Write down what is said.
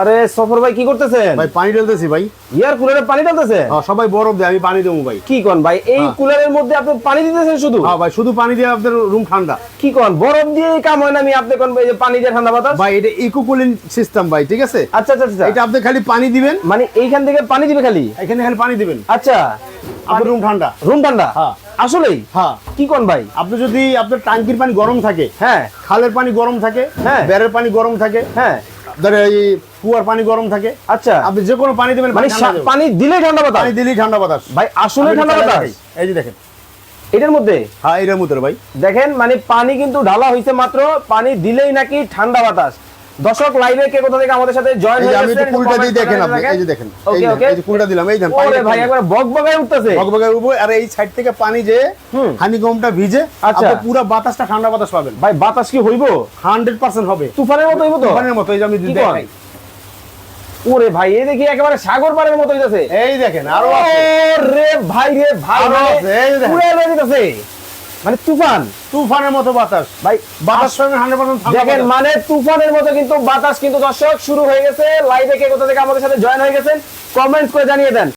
আরে সফর ভাই কি করতেছেন? ভাই পানি ঢেলতেছি ভাই। ইয়ার কুলারে পানি ঢালতেছে? হ্যাঁ, সবাই বরফ দেয় আমি পানি দেবো ভাই। কি কোন ভাই এই হ্যাঁ। কুলারের মধ্যে আপনি পানি দিতেছেন শুধু? হ্যাঁ ভাই শুধু পানি দিয়ে আপনাদের রুম ঠান্ডা। কি কোন বরফ দিয়ে কাম হয় না আমি আপনি কোন ভাই যে পানি দিয়ে ঠান্ডা বাতাস? ভাই এটা ইকো কুলিং সিস্টেম ভাই ঠিক আছে? আচ্ছা আচ্ছা আচ্ছা। এটা আপনি খালি পানি দিবেন। মানে এইখান থেকে পানি দিবে খালি? এখানে খালি পানি দিবেন। আচ্ছা। আপনার রুম ঠান্ডা। রুম ঠান্ডা? হ্যাঁ। আসলেই? হ্যাঁ। কি কোন ভাই? আপনি যদি আপনার টাঙ্কির পানি গরম থাকে হ্যাঁ। খালের পানি গরম থাকে হ্যাঁ। বেড়ের পানি গরম থাকে হ্যাঁ। ধরে এই কুয়ার পানি গরম থাকে। আচ্ছা। আপনি যে কোনো পানি দিবেন মানে পানি দিলেই ঠান্ডা বাতাস? পানি দিলেই ঠান্ডা বাতাস। ভাই আসলে ঠান্ডা বাতাস? এই যে দেখেন। এটার মধ্যে? হ্যাঁ এটার মধ্যে ভাই। দেখেন মানে পানি কিন্তু ঢালা হয়েছে মাত্র পানি দিলেই নাকি ঠান্ডা বাতাস। দর্শক লাইভে কে কোথা থেকে আমাদের সাথে জয়েন এই হয়ে আমি একটু কুলটা দিয়ে দেখেন আপনি এই যে দেখেন এই যে- এই যে কুলটা দিলাম এই দেন ওরে ভাই একবার বকবকায় উঠতেছে। বকবকের উপর আর এই সাইড থেকে পানি যে হুম। হানিকমটা ভিজে আচ্ছা। আপনি পুরো বাতাসটা ঠান্ডা বাতাস পাবেন। ভাই বাতাস কি হইব? হান্ড্রেড পার্সেন্ট হবে। তুফানের মতো হইব তো? তুফানের মতো এই যে আমি কি দেখাই। ওরে ভাই এই দেখি একেবারে সাগর পাড়ের মতো হইতাছে। এই দেখেন আরও আছে। রে ভাই রে ভাই দেখেন। পুরা এলো দিতেছে মানে তুফান। তুফানের মতো বাতাস। ভাই বাতাস দেখেন মানে তুফানের মতো কিন্তু বাতাস কিন্তু দর্শক শুরু হয়ে গেছে। লাইভে কে কোথা থেকে আমাদের সাথে জয়েন হয়ে গেছেন? কমেন্ট করে জানিয়ে দেন।